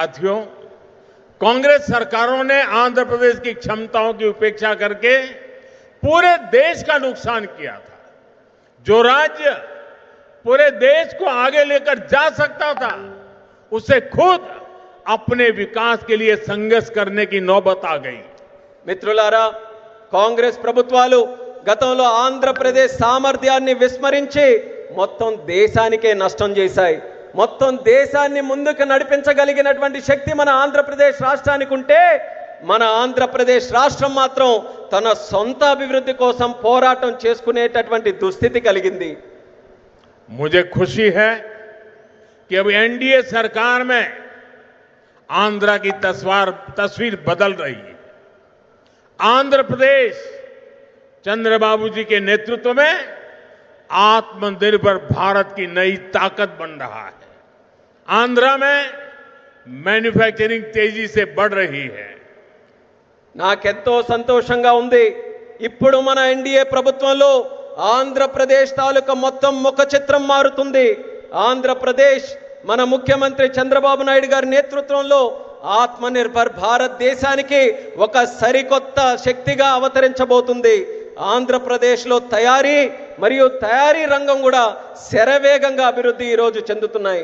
साथियों कांग्रेस सरकारों ने आंध्र प्रदेश की क्षमताओं की उपेक्षा करके पूरे देश का नुकसान किया था जो राज्य पूरे देश को आगे लेकर जा सकता था उसे खुद अपने विकास के लिए संघर्ष करने की नौबत आ गई మిత్రులారా कांग्रेस प्रभुत् गत आंध्र प्रदेश सामर्थ्या विस्मरी मत देशा नष्टाई మొత్తం దేశాన్ని ముందుకు నడిపించగలిగినటువంటి శక్తి మన ఆంధ్రప్రదేశ్ రాష్ట్రానికుంటే మన ఆంధ్రప్రదేశ్ రాష్ట్రం మాత్రం తన సొంత అభివృద్ధి కోసం పోరాటం చేసుకునేటటువంటి దుస్థితి కలిగింది. मुझे खुशी है कि अब एनडीए सरकार में आंद्रा की तस्वीर तस्वीर बदल रही है। आंध्र प्रदेश चंद्रबाबूजी के नेतृत्व में आत्मनिर्भर भारत की नई ताकत बन रहा है आंध्र में मैन्युफैक्चरिंग तेजी से बढ़ रही है నాకెంతో సంతోషంగా ఉంది ఇప్పుడు మన ఎన్డీఏ ప్రభుత్వంలో ఆంధ్రప్రదేశ్ తాలూకా మొత్తం ముఖ చిత్రం మారుతుంది ఆంధ్రప్రదేశ్ మన ముఖ్యమంత్రి చంద్రబాబు నాయుడు గారి నేతృత్వంలో ఆత్మనిర్భర్ భారతదేశానికి దేశానికి ఒక సరికొత్త శక్తిగా అవతరించబోతుంది ఆంధ్రప్రదేశ్లో తయారీ మరియు తయారీ రంగం కూడా శరవేగంగా అభివృద్ధి ఈరోజు చెందుతున్నాయి